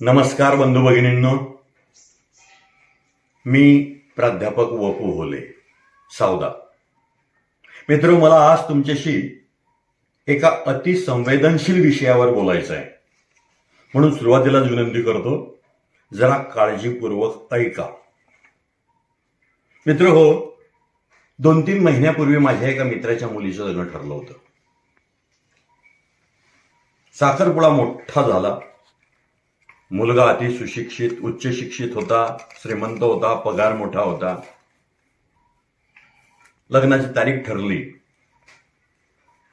नमस्कार बंधू भगिनींनो. मी प्राध्यापक वपू होले सावदा. मित्र मला आज तुमच्याशी एका अतिसंवेदनशील विषयावर बोलायचं आहे. म्हणून सुरुवातीलाच विनंती करतो जरा काळजीपूर्वक ऐका. मित्र हो दोन तीन महिन्यापूर्वी माझ्या एका मित्राच्या मुलीचं लग्न ठरलं होतं. साखरपुडा मोठा झाला. मुलगा अति सुशिक्षित उच्च शिक्षित होता श्रीमंत होता पगार मोठा होता. लग्नाची तारीख ठरली.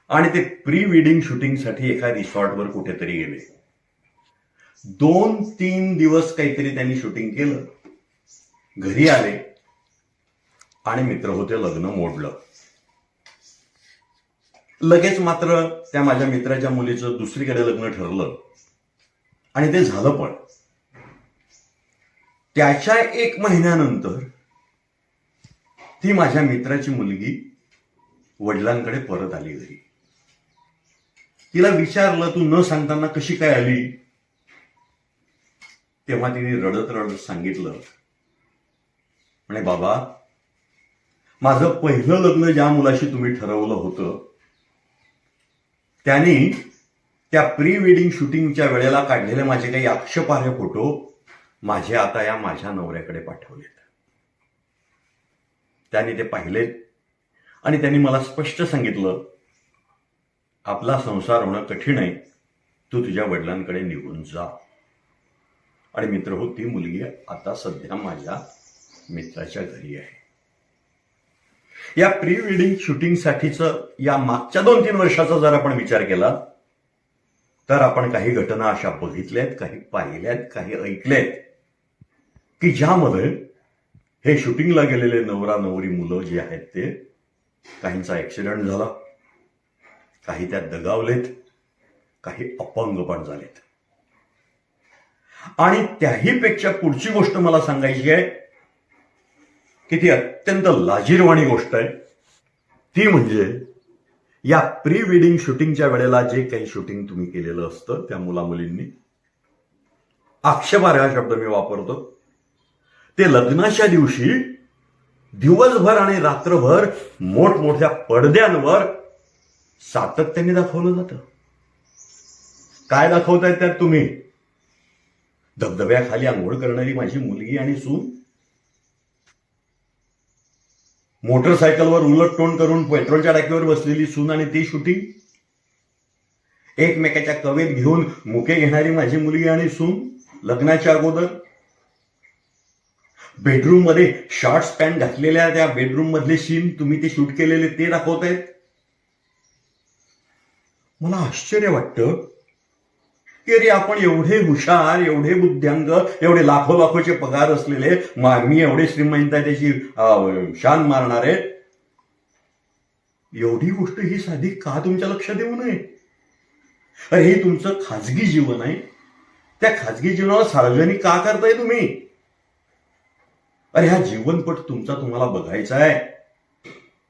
आणि ते प्री वेडिंग शूटिंगसाठी एका रिसॉर्टवर कुठेतरी गेले. दोन तीन दिवस काहीतरी त्यांनी शूटिंग केलं. घरी आले. आणि मित्र होते लग्न मोडलं. लगेच मात्र त्या माझ्या मित्राच्या मुलीचं दुसरीकडे लग्न ठरलं. आणि ते झालं पण. त्याच्या एक महिन्यानंतर ती माझ्या मित्राची मुलगी वडिलांकडे परत आली घरी. तिला विचारलं तू न सांगताना कशी काय आली? तेव्हा तिने रडत रडत सांगितलं म्हणे बाबा माझं पहिलं लग्न ज्या मुलाशी तुम्ही ठरवलं होतं त्याने त्या प्री वेडिंग शूटिंगच्या वेळेला काढलेले माझे काही आक्षेपार्ह फोटो माझे आता या माझ्या नवऱ्याकडे पाठवलेत. त्यांनी ते पाहिलेत आणि त्यांनी मला स्पष्ट सांगितलं आपला संसार होणं कठीण आहे. तू तुझ्या वडिलांकडे निघून जा. आणि मित्र हो ती मुलगी आता सध्या माझ्या मित्राच्या घरी आहे. या प्री वेडिंग शूटिंगसाठीचं या मागच्या दोन तीन वर्षाचा जर आपण विचार केला तर आपण काही घटना अशा बघितल्यात काही पाहिल्यात काही ऐकल्यात की ज्यामध्ये हे शूटिंगला गेलेले नवरा नवरी मुलं जी आहेत ते काहींचा ऍक्सिडेंट झाला काही त्यात दगावलेत काही अपंग पण झालेत. आणि त्याहीपेक्षा पुढची गोष्ट मला सांगायची आहे की ती अत्यंत लाजीरवाणी गोष्ट आहे. ती म्हणजे या प्री वेडिंग शूटिंगच्या वेळेला जे काही शूटिंग तुम्ही केलेलं असतं त्या मुला मुलींनी आक्षेपार्ह हा शब्द मी वापरतो. ते लग्नाच्या दिवशी दिवसभर आणि रात्रभर मोठमोठ्या पडद्यांवर सातत्याने दाखवलं जातं. काय दाखवतायत त्यात तुम्ही? धबधब्याखाली आंघोळ करणारी माझी मुलगी आणि सून. मोटरसायकलवर उलट तोंड करून पेट्रोलच्या टाकीवर बसलेली सून आणि ती शूटिंग? एकमेकाच्या कवेत घेऊन मुके घेणारी माझी मुलगी आणि सून लग्नाच्या अगोदर? बेडरूममध्ये शॉर्ट्स पॅन्ट घातलेल्या त्या बेडरूम मधले सीन तुम्ही ते शूट केलेले ते दाखवतायत? मला आश्चर्य वाटतं की अरे आपण एवढे हुशार एवढे बुद्ध्यांग एवढे लाखो लाखोचे पगार असलेले मी एवढे श्रीमंत आहे त्याची शान मारणारे एवढी गोष्ट ही साधी का तुमच्या लक्षात येऊ नये? अरे हे तुमचं खाजगी जीवन आहे. त्या खाजगी जीवनाला सार्वजनिक का करताय तुम्ही? अरे हा जीवनपट तुमचा तुम्हाला बघायचा आहे.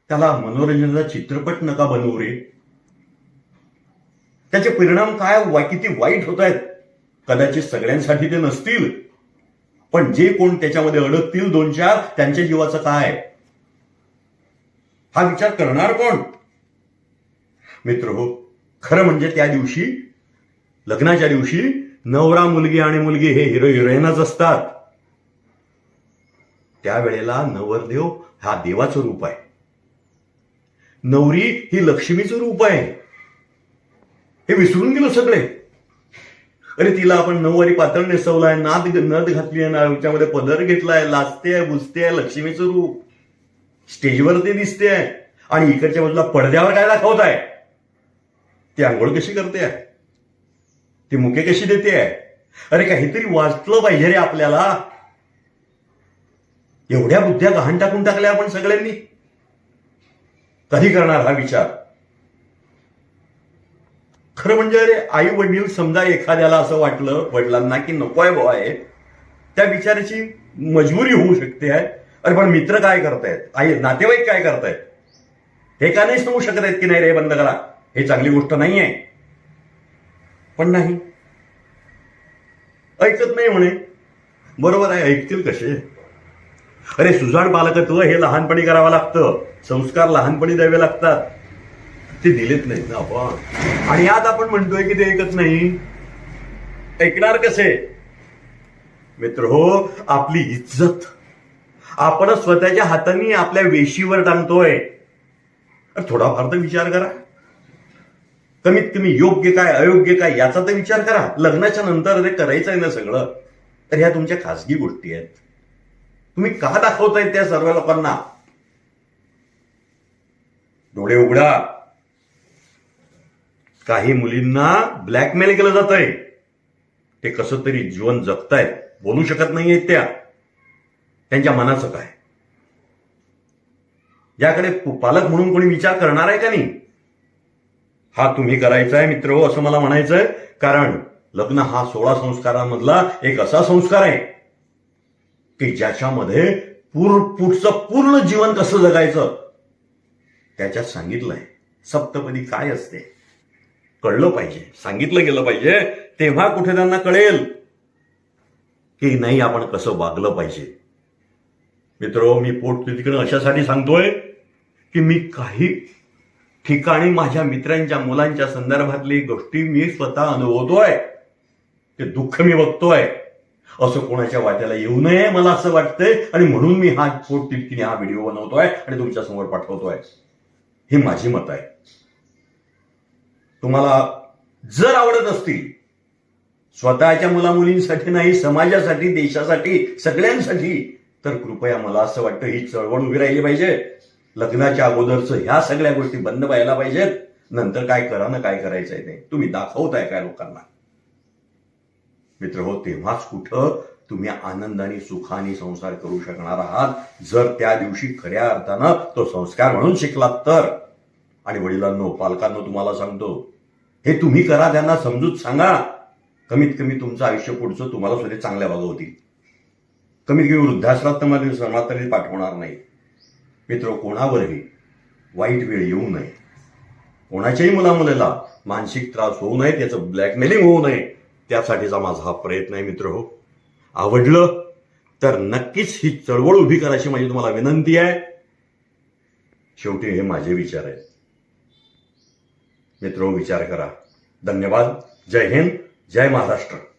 त्याला मनोरंजनाचा चित्रपट नका बनवू रे. त्याचे परिणाम काय? वा- किती वाईट होत आहेत. कदाचित सगळ्यांसाठी ते नसतील. पण जे कोण त्याच्यामध्ये अडकतील दोन चार त्यांच्या जीवाचं काय? हा विचार करणार कोण? मित्र हो खरं म्हणजे त्या दिवशी लग्नाच्या दिवशी नवरा मुलगी आणि मुलगी हे हिरो हिरोईनच असतात. त्यावेळेला नवरदेव हा देवाचं रूप आहे. नवरी ही लक्ष्मीचं रूप आहे. हे विसरून गेलो सगळे. अरे तिला आपण नऊवारी पातळ नेसवलाय नाद नद घातली आहे त्याच्यामध्ये पदर घेतलाय लाचते आहे बुजते आहे लक्ष्मीचं रूप. स्टेजवर ते दिसते आहे आणि इकडच्या बाजूला पडद्यावर काय दाखवत आहे ती आंघोळ कशी करते आहे ती मुके कशी देते आहे अरे काहीतरी वाचलं पाहिजे रे आपल्याला. एवढ्या बुद्ध्या गहाण टाकून टाकल्या आपण सगळ्यांनी. कधी करणार हा विचार? खरं म्हणजे अरे आई वडील समजा एखाद्याला असं वाटलं वडिलांना की नको आहे बुवा आहे त्या विचाराची मजबुरी होऊ शकते आहे. अरे पण मित्र काय करतायत? आई नातेवाईक काय करतायत? हे का नाही सांगू शकत आहेत की नाही रे बंद करा? हे चांगली गोष्ट नाही आहे. पण नाही. ऐकत नाही म्हणे. बरोबर आहे ऐकतील कसे? अरे सुजाण बालकत्व हे लहानपणी करावं लागतं. संस्कार लहानपणी द्यावे लागतात. ते दिलेत नाहीत ना आपण. आणि आज आपण म्हणतोय की ते ऐकत नाही. ऐकणार कसे? मित्र हो आपली इज्जत. आपण स्वतःच्या हाताने आपल्या वेशीवर टांगतोय थोडाफार तर विचार करा. कमीत कमी योग्य काय अयोग्य काय याचा तर विचार करा. लग्नाच्या नंतर ते करायचं आहे ना सगळं. तर ह्या तुमच्या खासगी गोष्टी आहेत. तुम्ही का दाखवताय त्या सर्व लोकांना? डोळे उघडा. काही मुलींना ब्लॅकमेल केलं जात आहे ते कसं तरी जीवन जगतायत बोलू शकत नाहीयेत त्या. त्यांच्या मनाचं काय? याकडे पालक म्हणून कोणी विचार करणार आहे का नाही? हा तुम्ही करायचा आहे मित्र हो असं मला म्हणायचंय कारण लग्न हा सोळा संस्कारांमधला एक असा संस्कार आहे की ज्याच्यामध्ये पूर पुढचं पूर्ण जीवन कसं जगायचं? त्याच्यात सांगितलंय. सप्तपदी काय असते? कळलं पाहिजे सांगितलं गेलं पाहिजे तेव्हा कुठे त्यांना कळेल की नाही आपण कसं वागलं पाहिजे. मित्र मी पोट तिकडे अशासाठी सांगतोय की मी काही ठिकाणी माझ्या मित्रांच्या मुलांच्या संदर्भातली गोष्टी मी स्वतः अनुभवतोय. ते दुःख मी बघतोय. असं कोणाच्या वाट्याला येऊ नये मला असं वाटतंय. आणि म्हणून मी हा पोट तितकीने हा व्हिडिओ बनवतोय आणि तुमच्यासमोर पाठवतोय. ही माझी मत आहे. तुम्हाला जर आवडत असतील स्वतःच्या मुलामुलींसाठी नाही समाजासाठी देशासाठी सगळ्यांसाठी तर कृपया मला असं वाटतं ही चळवळ उभी राहिली पाहिजे. लग्नाच्या अगोदरचं ह्या सगळ्या गोष्टी बंद व्हायला पाहिजेत. नंतर काय करा ना काय करायचंय ते. तुम्ही दाखवताय काय लोकांना? मित्र हो तेव्हाच कुठं तुम्ही आनंदाने सुखाने संसार करू शकणार आहात. जर त्या दिवशी खऱ्या अर्थानं तो संस्कार म्हणून शिकलात तर. आणि वडिलांनो पालकांनो तुम्हाला सांगतो हे तुम्ही करा त्यांना समजूत सांगा. कमीत कमी तुमचं आयुष्य पुढचं तुम्हाला सुद्धा चांगल्या वागवतील कमीत कमी वृद्धाश्रमात समाज पाठवणार नाही. मित्र कोणावरही वाईट वेळ येऊ नये. कोणाच्याही मुलामुलीला मानसिक त्रास होऊ नये त्याचं ब्लॅकमेलिंग होऊ नये त्यासाठीचा माझा हा प्रयत्न आहे मित्र हो. आवडलं तर नक्कीच ही चळवळ उभी करायची माझी तुम्हाला विनंती आहे. शेवटी हे माझे विचार आहेत. मित्र विचार करा. धन्यवाद. जय हिंद. जय महाराष्ट्र.